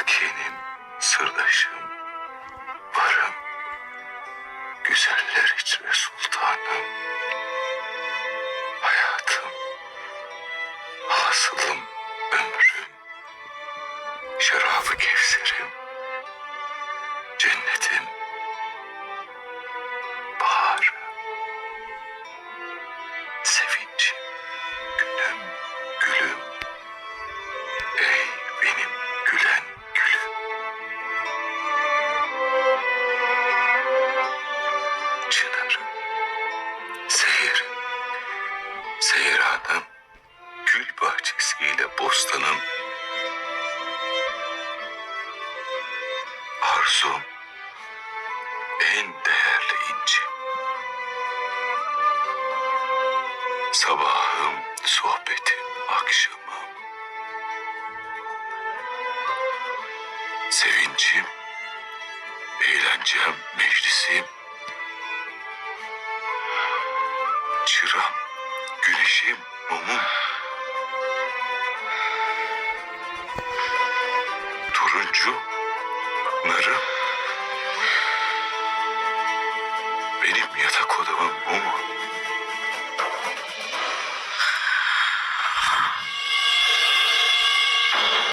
erkeğinim, sırdaşım, varım, güzeller içre sultanım, hayatım, hasılım, ömrüm, şarabı kevserim, cennetim, baharım, sevinç. Seyranım. Gül bahçesiyle bostanım. Arzum. En değerli incim. Sabahım, sohbetim, akşamım. Sevincim, eğlencem, meclisim. Güneşim, mumum. Turuncu, narım. Benim yatak odamın mumu.